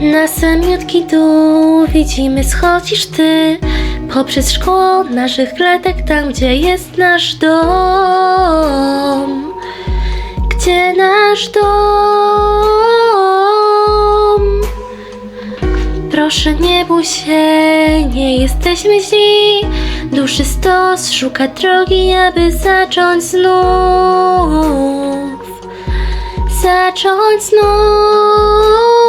Na samiutki dół widzimy schodzisz ty Poprzez szkło naszych klatek tam gdzie jest nasz dom. Gdzie nasz dom? Proszę nie bój się, nie jesteśmy źli. Duszy stos szuka drogi, aby zacząć znów. Zacząć znów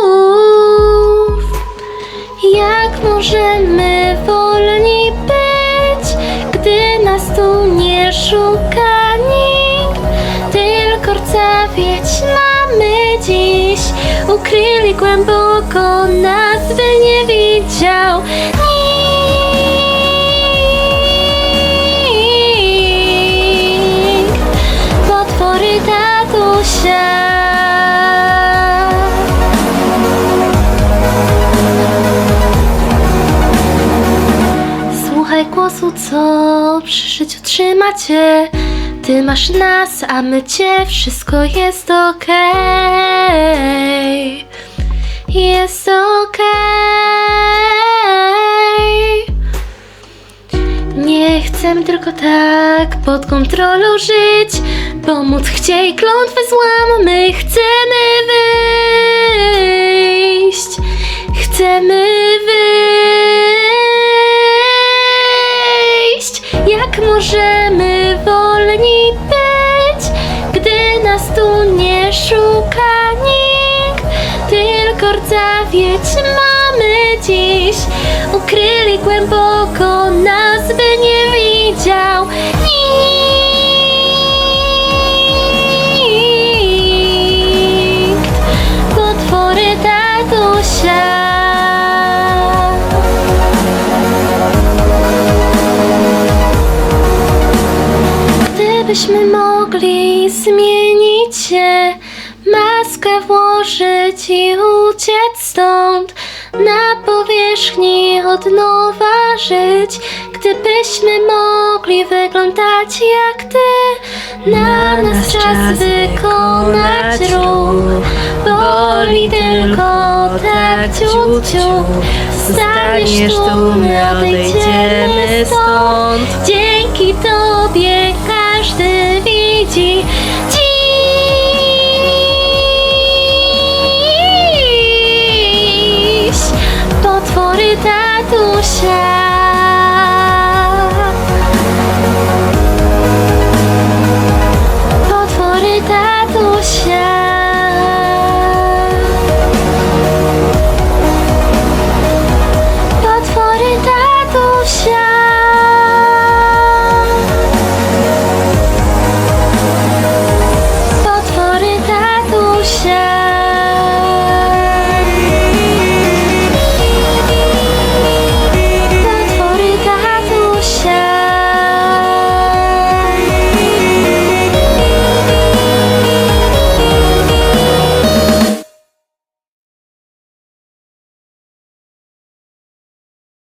Jak możemy wolni być Gdy nas tu nie szuka nikt? Tylko rdzawieć mamy dziś. Ukryli głęboko nas by nie widział nikt. Potwory tatusia Głosu, co przy życiu trzyma cię. Ty masz nas, a my cię, wszystko jest okej. Jest okej. Nie chcemy tylko tak pod kontrolą żyć. Pomóc chciej klątwę złam, my chcemy wyjść. Jak możemy wolni być, gdy nas tu nie szuka nikt? Tylko rdzawieć mamy dziś. Ukryli głęboko nas, by nie widział nikt. Gdybyśmy mogli zmienić się, maskę włożyć i uciec stąd, na powierzchni od nowa żyć. Gdybyśmy mogli wyglądać jak ty, na nas czas wykonać ruch. Boli tylko tak ciut ciut, staniesz tu, my odejdziemy stąd. Dzięki tobie 心